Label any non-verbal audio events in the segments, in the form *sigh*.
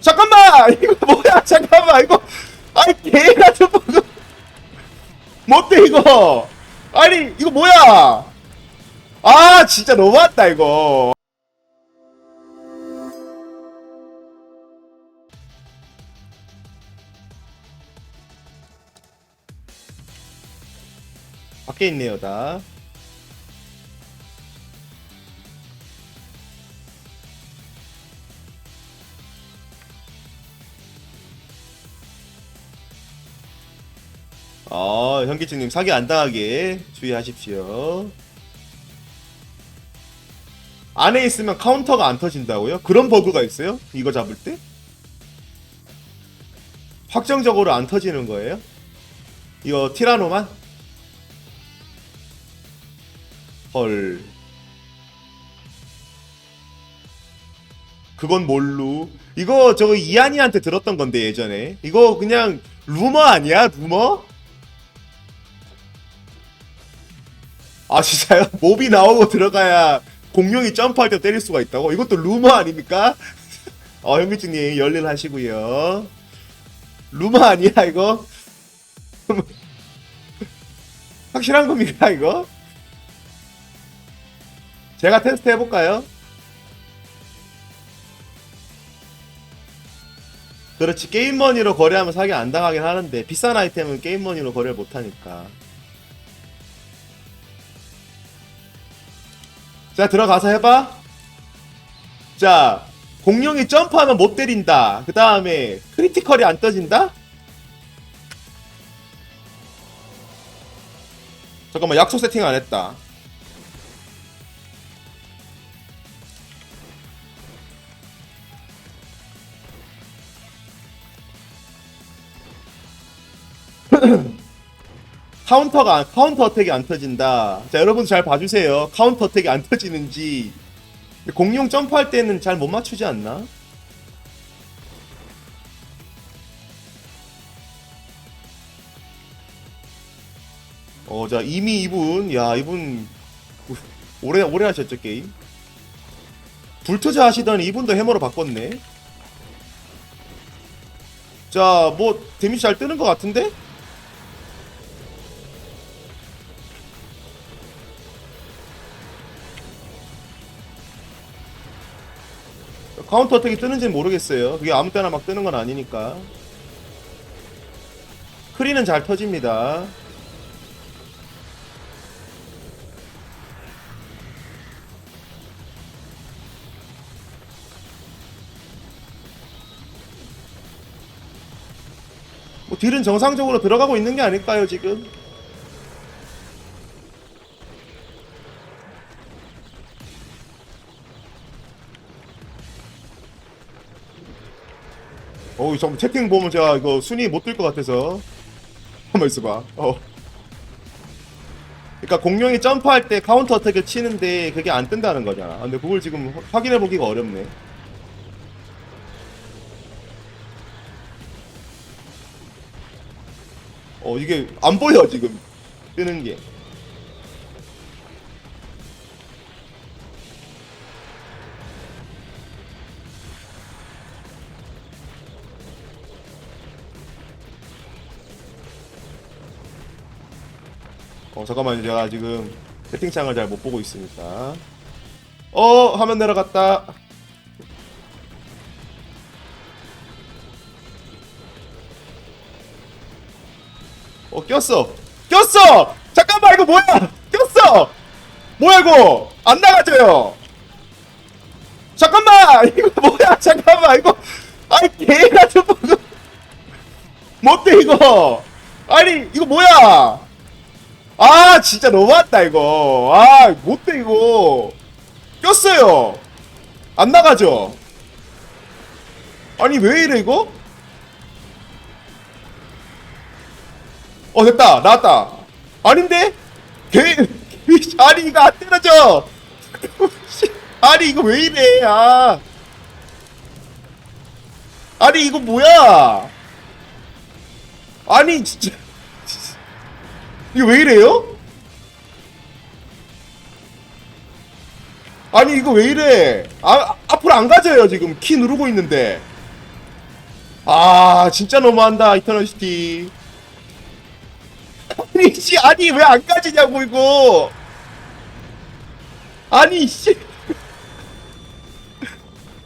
잠깐만! *laughs* 이거 뭐야? 잠깐만 이거. 아니 개 같은 못돼 이거? 아니 이거 뭐야? 아 진짜 너무했다 이거. 밖에 있네요 다 어, 현기증님 사기 안 당하게 주의하십시오. 안에 있으면 카운터가 안 터진다고요? 그런 버그가 있어요? 이거 잡을 때? 확정적으로 안 터지는 거예요? 이거 티라노만? 헐. 그건 뭘로? 이거 저거 이한이한테 들었던 건데 예전에. 이거 그냥 루머 아니야? 루머? 아 진짜요? 몹이 나오고 들어가야 공룡이 점프할 때 때릴 수가 있다고? 이것도 루머 아닙니까? *laughs* 어 현기증님 열일 하시고요. 루머 아니야 이거? *laughs* 확실한 겁니까 이거? 제가 테스트 해볼까요? 그렇지 게임머니로 거래하면 사기 안 당하긴 하는데 비싼 아이템은 게임머니로 거래를 못하니까 자 들어가서 해봐. 자 공룡이 점프하면 못 때린다. 그 다음에 크리티컬이 안 떠진다? 잠깐만 약속 세팅 안 했다 *clears throat* 카운터가 안- 카운터 어택이 안 터진다. 자 여러분 잘 봐주세요. 카운터 어택이 안 터지는지 공룡 점프할 때는 잘 못 맞추지 않나? 어, 자 이미 이분, 야 이분 오래 오래 하셨죠 게임? 불투자 하시던 이분도 해머로 바꿨네. 자, 뭐 데미지 잘 뜨는 것 같은데? 카운터 어택이 뜨는지는 모르겠어요. 그게 아무 때나 막 뜨는 건 아니니까. 크리는 잘 터집니다. 뭐 딜은 정상적으로 들어가고 있는 게 아닐까요, 지금? 어우, 좀 채팅 보면 제가 이거 순위 못뜰것 같아서. 한번 있어봐. 어. 그러니까 공룡이 점프할 때 카운터 어택을 치는데 그게 안 뜬다는 거잖아. 근데 그걸 지금 확인해 보기가 어렵네. 어, 이게 안 보여, 지금. 뜨는 게. 어 잠깐만요 제가 지금 채팅창을 잘 못 보고 있으니까. 어 화면 내려갔다. 어 꼈어. 꼈어! 잠깐만 이거 뭐야? 꼈어! 뭐야 이거? 안 나가져요. 잠깐만! *laughs* 이거 뭐야? 잠깐만 이거. 아니 개 같은 버그 못돼 이거? 아니 이거 뭐야 아 진짜 너무했다 이거. 아 못돼 이거. 꼈어요. 안 나가죠? 아니 왜 이래 이거? 어 됐다. 나왔다. 아닌데? 개 아니 이거 안 때려져 *laughs* 아니 이거 왜 이래? 아. 아니 이거 뭐야? 아니 진짜 이거 왜 이래요? 아니 이거 왜 이래? 아 앞으로 안 가져요 지금. 키 누르고 있는데. 아 진짜 너무한다 이터널 시티. 아니 씨 아니 왜 안 가지냐고 이거. 아니 씨.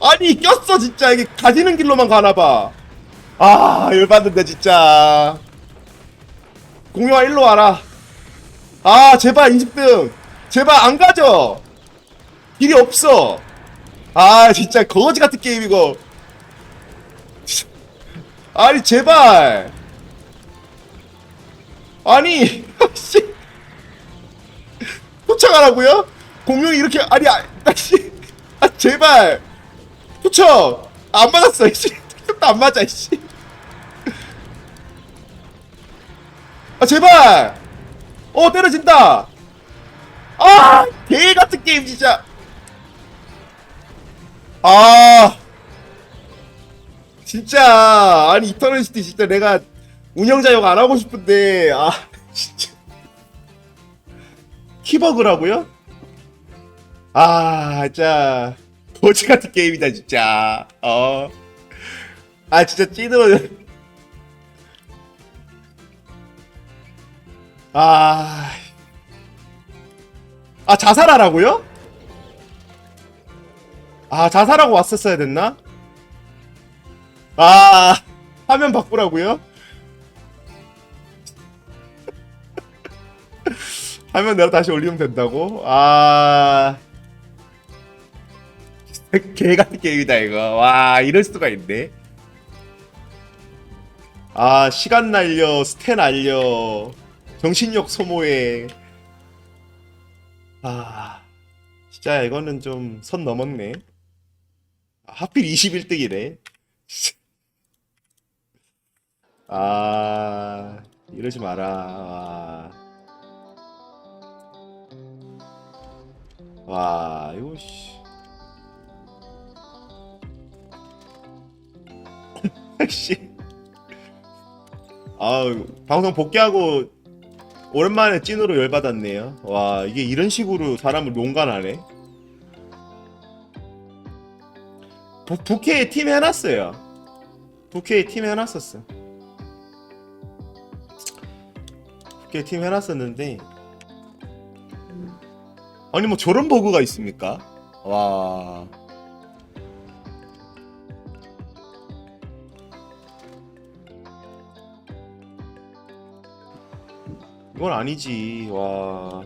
아니 꼈어 진짜. 이게 가지는 길로만 가나봐. 아 열받는다 진짜 공룡아 일로 와라. 아 제발 20등. 제발 안 가져 길이 없어. 아 진짜 거지 같은 게임 이거. 아니 제발. 아니 *laughs* 씨. 쫓아가라고요? 공룡이 이렇게 아니 아, 씨, 아 제발. 투척 안 맞았어 씨. *laughs* 안 맞아 씨. 아 제발! 어 때려진다! 아 개 같은 게임 진짜! 아! 진짜! 아니 이터널시티 진짜 내가 운영자 욕 안 하고 싶은데 아 *laughs* 진짜. 키버그라고요? 아 진짜. 거지 같은 게임이다 진짜. 어. 아 진짜 찌들어 아. 아 자살하라고요? 아 자살하고 왔었어야 됐나? 아 화면 바꾸라고요? *laughs* 화면 내가 다시 올리면 된다고? 아... *laughs* 개 같은 게임이다 이거 와 이럴 수가 있네 아 시간 날려 스탯 날려 정신력 소모해 아 진짜 이거는 좀 선 넘었네. 아, 하필 21등이네 아 이러지 마라. 와, 와 이거 씨. *laughs* 씨. 아 방송 복귀하고 오랜만에 찐으로 열받았네요. 와 이게 이런 식으로 사람을 농간하네. 부, 부캐에 팀 해놨어요. 부캐에 팀 해놨었어. 부캐에 팀 해놨었는데 아니 뭐 저런 버그가 있습니까? 와. 이건 아니지. 와.